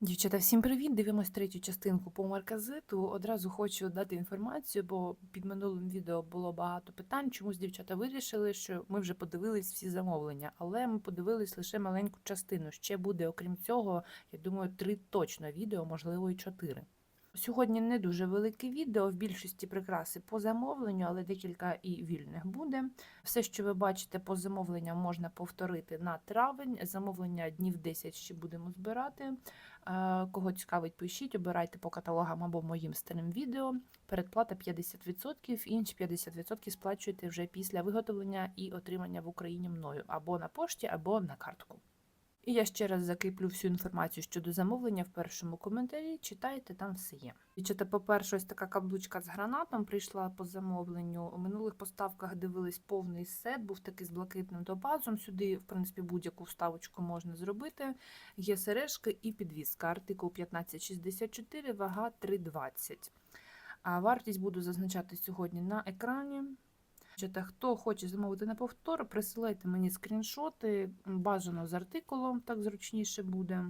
Дівчата, всім привіт! Дивимось третю частинку по марказиту. Одразу хочу дати інформацію, бо під минулим відео було багато питань. Чомусь дівчата вирішили, що ми вже подивились всі замовлення, але ми подивились лише маленьку частину. Ще буде, окрім цього, я думаю, три точно відео, можливо, і чотири. Сьогодні не дуже велике відео, в більшості прикраси по замовленню, але декілька і вільних буде. Все, що ви бачите по замовленням, можна повторити на травень. Замовлення днів 10 ще будемо збирати. Е, Кого цікавить, пишіть, обирайте по каталогам або моїм старим відео. Передплата 50%, інші 50% сплачуєте вже після виготовлення і отримання в Україні мною або на пошті, або на картку. І я ще раз закріплю всю інформацію щодо замовлення в першому коментарі. Читайте, там все є. Дівчата, по-перше, ось така каблучка з гранатом прийшла по замовленню. У минулих поставках дивились повний сет, був такий з блакитним топазом. Сюди, в принципі, будь-яку вставочку можна зробити. Є сережки і підвіска. Артикул 1564, вага 3,20. А вартість буду зазначати сьогодні на екрані. Дівчата, хто хоче замовити на повтор, присилайте мені скріншоти, бажано з артикулом, так зручніше буде.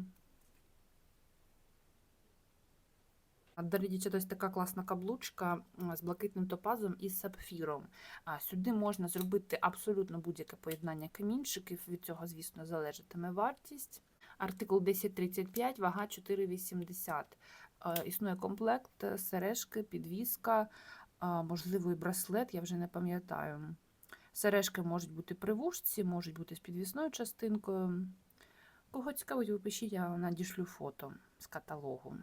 Далі, дівчата, ось така класна каблучка з блакитним топазом і сапфіром. А сюди можна зробити абсолютно будь-яке поєднання камінчиків. Від цього, звісно, залежатиме вартість. Артикул 1035, вага 4,80. Е, Існує комплект, сережки, підвіска, а, можливо, і браслет, я вже не пам'ятаю. Сережки можуть бути при вушці, можуть бути з підвісною частинкою. Кого цікавить, ви пишіть, я надішлю фото з каталогу.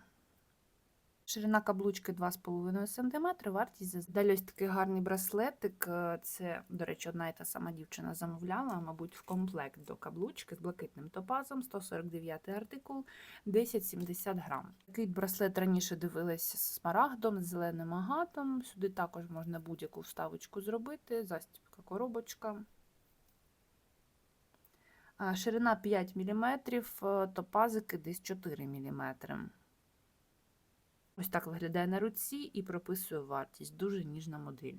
Ширина каблучки 2,5 см, вартість далі ось такий гарний браслетик. е, Це, до речі, одна і та сама дівчина замовляла, мабуть, в комплект до каблучки з блакитним топазом, 149 артикул, 10,70 грам. Такий браслет раніше дивилась з смарагдом, з зеленим агатом. Сюди також можна будь-яку вставочку зробити, застібка коробочка. Ширина 5 мм, топазики десь 4 мм. Ось так виглядає на руці і прописую вартість. Дуже ніжна модель.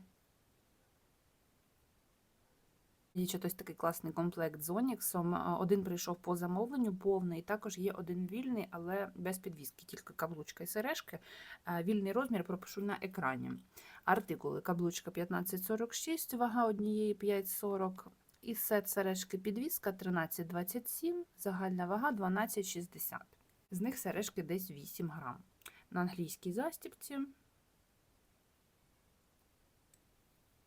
Є ось такий класний комплект з Оніксом. Один прийшов по замовленню повний, також є один вільний, але без підвіски, тільки каблучка і сережки. Вільний розмір пропишу на екрані. Артикули каблучка 1546, вага однієї 5,40. І сет сережки підвіска 13,27, загальна вага 12,60. З них сережки десь 8 грам на англійській застібці.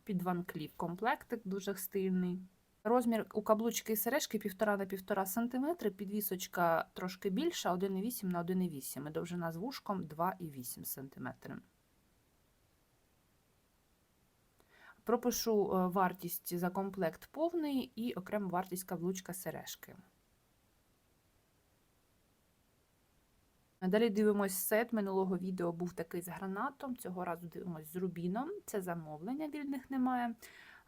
Під Ван Кліф комплектик дуже стильний. Розмір у каблучки і сережки 1,5 на 1,5 см, підвісочка трошки більша, 1,8 на 1,8 і довжина з вушком 2,8 см. Пропишу е, вартість за комплект повний і окрему вартість каблучка сережки. Далі дивимось сет. Минулого відео був такий з гранатом, цього разу дивимось з рубіном. Це замовлення, вільних немає.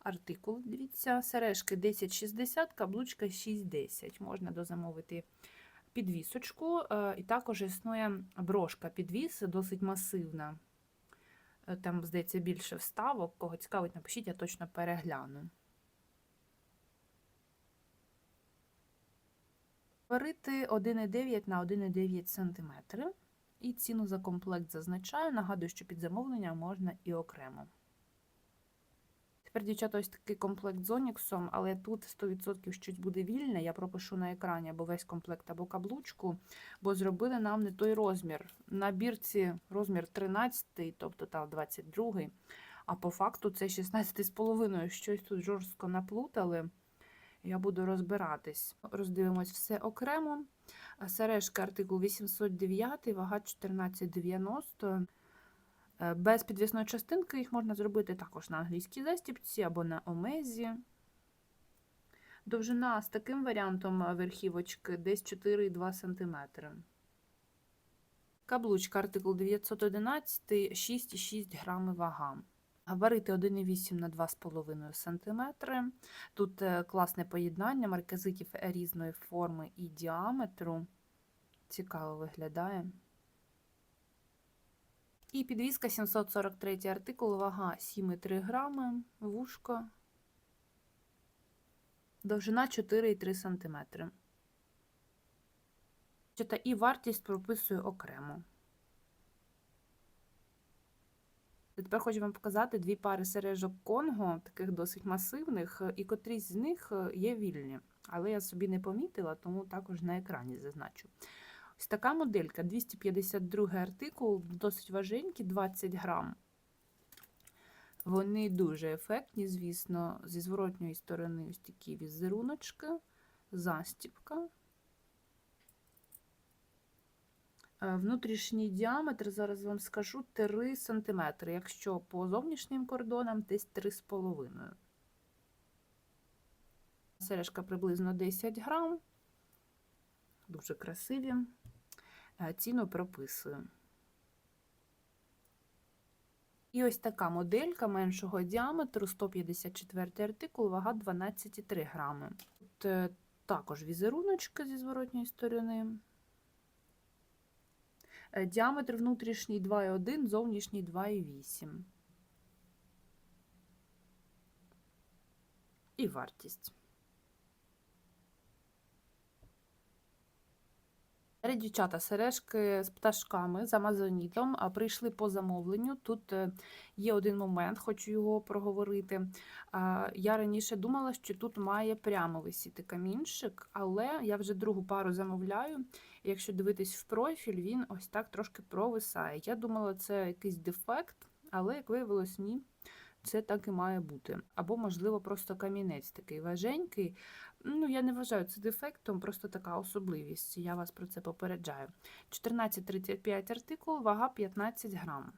Артикул, дивіться, сережки 10,60, каблучка 6,10. Можна дозамовити підвісочку. Е, І також існує брошка підвіс, досить масивна. Е, Там, здається, більше вставок. Кого цікавить, напишіть, я точно перегляну. Варити 1,9 на 1,9 см. І ціну за комплект зазначаю. Нагадую, що під замовлення можна і окремо. Тепер, дівчата, ось такий комплект з Оніксом, але тут 100% щось буде вільне. Я пропишу на екрані або весь комплект, або каблучку, бо зробили нам не той розмір. На бірці розмір 13, тобто там 22, а по факту це 16,5. Щось тут жорстко наплутали. Я буду розбиратись. Роздивимось все окремо. Сережка артикул 809, вага 1490. Е, Без підвісної частинки їх можна зробити також на англійській застібці або на омезі. Довжина з таким варіантом верхівочки десь 4,2 см. Каблучка артикул 911, 6,6 грами вага. Варити 1,8 на 2,5 см. Тут е, класне поєднання марказитів різної форми і діаметру. Цікаво виглядає. І підвіска 743 артикул, вага 7,3 грами, вушко, довжина 4,3 см. І вартість прописую окремо. Тепер хочу вам показати дві пари сережок Конго, таких досить масивних, і котрісь з них е, є вільні. Але я собі не помітила, тому також на екрані зазначу. Ось така моделька 252 артикул, досить важенькі, 20 грам. Вони дуже ефектні, звісно, зі зворотньої сторони ось такі візеруночки, застіпка. Внутрішній діаметр, зараз вам скажу, 3 см, якщо по зовнішнім кордонам десь 3,5 Сережка приблизно 10 грам. Дуже красиві. Е, Ціну прописую. І ось така моделька меншого діаметру, 154 артикул, вага 12,3 грами. Тут е, також візеруночки зі зворотньої сторони. Е, Діаметр внутрішній 2,1, зовнішній 2,8. І вартість. Дівчата, сережки з пташками з амазонітом прийшли по замовленню. Тут е, є один момент, хочу його проговорити. Я раніше думала, що тут має прямо висіти камінчик, але я вже другу пару замовляю. Якщо дивитись в профіль, він ось так трошки провисає. Я думала, це якийсь дефект, але як виявилось, ні. Це так і має бути. Або, можливо, просто камінець такий важенький. Ну, я не вважаю це дефектом, просто така особливість. Я вас про це попереджаю. 14,35 артикул, вага 15 грам.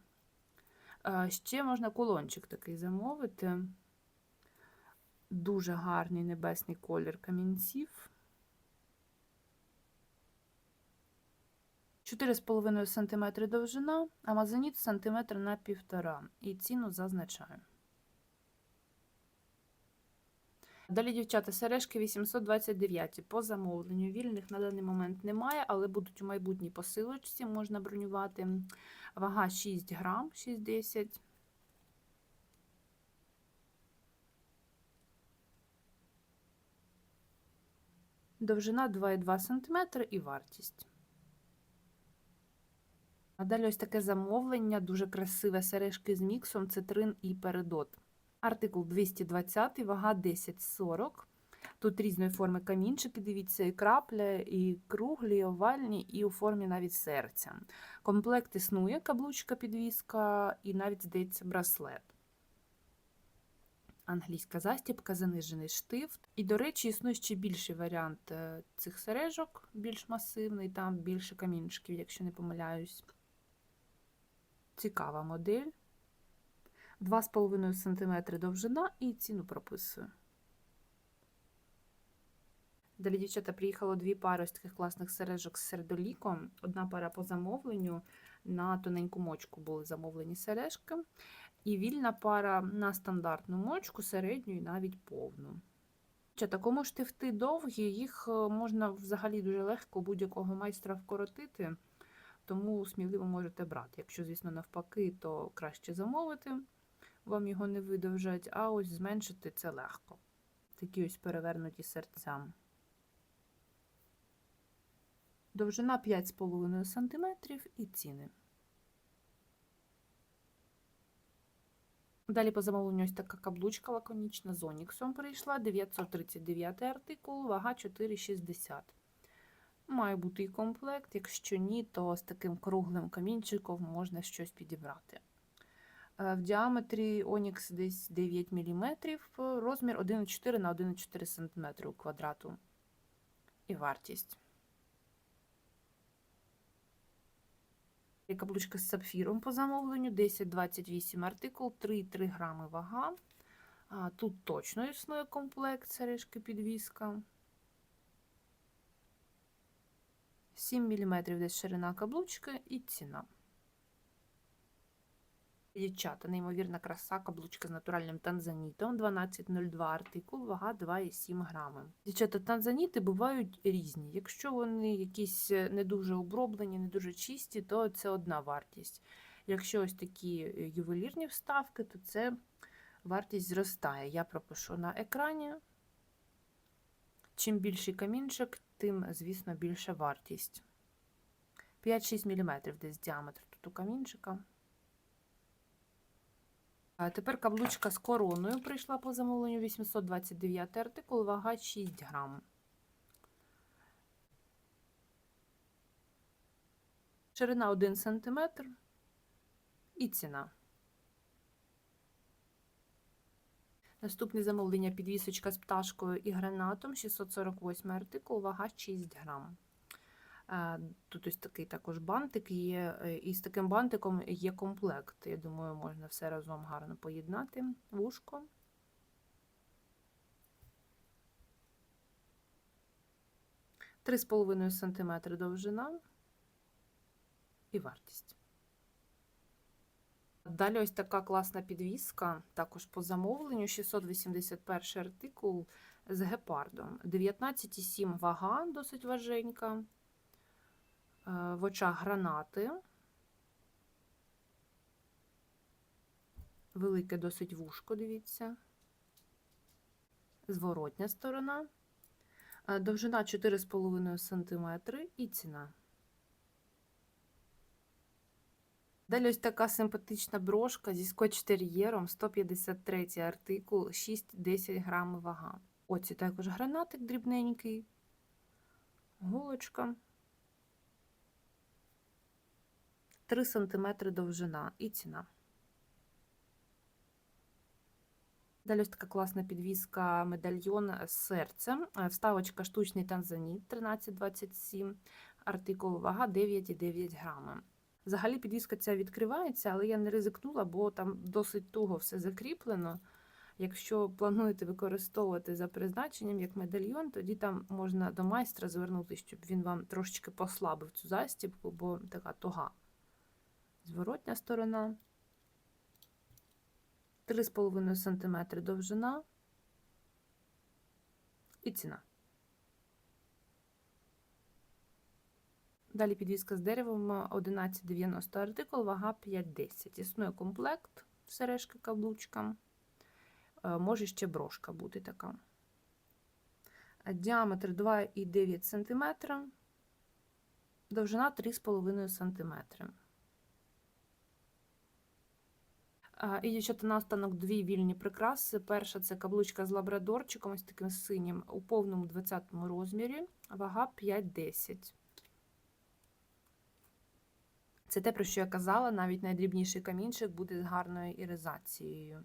Е, Ще можна кулончик такий замовити. Дуже гарний небесний колір камінців. 4,5 см довжина, амазоніт сантиметр на півтора. І ціну зазначаю. Далі, дівчата, сережки 829 по замовленню. Вільних на даний момент немає, але будуть у майбутній посилочці, можна бронювати. Вага 6 грам, 6,10. Довжина 2,2 см і вартість. А далі ось таке замовлення, дуже красиве сережки з міксом, цитрин і передот. Артикул 220, вага 10,40. Тут різної форми камінчики, дивіться, і крапля, і круглі, і овальні, і у формі навіть серця. Комплект існує, каблучка, підвіска і навіть, здається, браслет. Англійська застібка, занижений штифт. І, до речі, існує ще більший варіант е, цих сережок, більш масивний, там більше камінчиків, якщо не помиляюсь. Цікава модель. 2,5 см довжина і ціну прописую. Далі, дівчата, приїхало дві пари ось таких класних сережок з сердоліком. Одна пара по замовленню. На тоненьку мочку були замовлені сережки. І вільна пара на стандартну мочку, середню і навіть повну. Дівчата, кому штифти довгі, їх е, можна взагалі дуже легко будь-якого майстра вкоротити, тому сміливо можете брати. Якщо, звісно, навпаки, то краще замовити вам його не видовжать, а ось зменшити це легко. Такі ось перевернуті серцям. Довжина 5,5 см і ціни. Далі по замовленню ось така каблучка лаконічна з Оніксом прийшла. 939 артикул, вага 4,60. Має бути і комплект, якщо ні, то з таким круглим камінчиком можна щось підібрати. Е, В діаметрі Онікс десь 9 мм, розмір 1,4 на 1,4 см квадрату. І вартість. Каблучка з сапфіром по замовленню, 10-28 артикул, 3,3 грами вага. Тут точно існує комплект сережки підвіска. 7 мм десь ширина каблучки і ціна. Дівчата, неймовірна краса, каблучка з натуральним танзанітом, 12,02 артикул, вага 2,7 грами. Дівчата, танзаніти бувають різні. Якщо вони якісь е, не дуже оброблені, не дуже чисті, то це одна вартість. Якщо ось такі е, ювелірні вставки, то це вартість зростає. Я пропишу на екрані. Чим більший камінчик, тим, звісно, більша вартість. 5-6 мм десь діаметр тут у камінчика. А тепер каблучка з короною прийшла по замовленню 829 артикул, вага 6 грам. Ширина 1 см і ціна. Наступне замовлення підвісочка з пташкою і гранатом 648 артикул, вага 6 грам. Тут ось такий також бантик є, е, і з таким бантиком є комплект. Я думаю, можна все разом гарно поєднати. Вушко. Три з половиною сантиметри довжина і вартість. Далі ось така класна підвіска, також по замовленню, 681 артикул з гепардом. 19,7 вага, досить важенька. Е, В очах гранати. Велике досить вушко, дивіться. Зворотня сторона. Е, Довжина 4,5 см і ціна. Далі ось така симпатична брошка зі скотч-тер'єром, 153 артикул, 6-10 грам вага. Оці також гранатик дрібненький, голочка, 3 см довжина і ціна. Далі ось така класна підвіска медальйон з серцем. Е, Вставочка штучний танзаніт 1327, артикул вага 9,9 грами. Взагалі підвіска ця відкривається, але я не ризикнула, бо там досить туго все закріплено. Якщо плануєте використовувати за призначенням як медальйон, тоді там можна до майстра звернутися, щоб він вам трошечки послабив цю застібку, бо така туга. Зворотня сторона. 3,5 см довжина і ціна. Далі підвіска з деревом 1190 артикул, вага 5,10. Існує комплект сережки каблучка. Е, Може ще брошка бути така. Діаметр 2,9 см, довжина 3,5 см. І, дівчата, наостанок дві вільні прикраси. Перша це каблучка з лабрадорчиком, ось таким синім, у повному 20 розмірі, вага 5,10. Це те, про що я казала, навіть найдрібніший камінчик буде з гарною іризацією.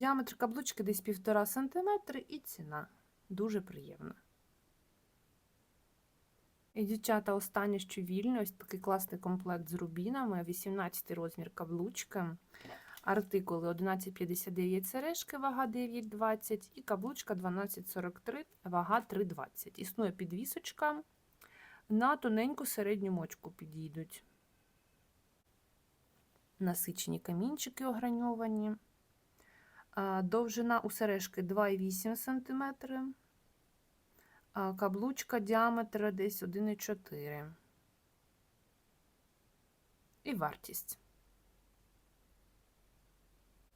Діаметр каблучки десь 1,5 см і ціна. Дуже приємна. І, дівчата, останнє, що вільне, ось такий класний комплект з рубінами, 18 розмір каблучки, артикули 11,59 сережки, вага 9,20 і каблучка 12,43, вага 3,20. Існує підвісочка. На тоненьку середню мочку підійдуть. Насичені камінчики ограньовані. Довжина у сережки 2,8 см. Каблучка діаметра десь 1,4. І вартість.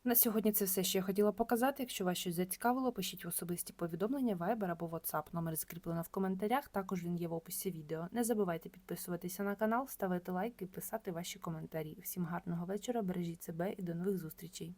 На сьогодні це все, що я хотіла показати. Якщо вас щось зацікавило, пишіть в особисті повідомлення, Viber або WhatsApp. Номер закріплено в коментарях, також він є в описі відео. Не забувайте підписуватися на канал, ставити лайки і писати ваші коментарі. Всім гарного вечора, бережіть себе і до нових зустрічей!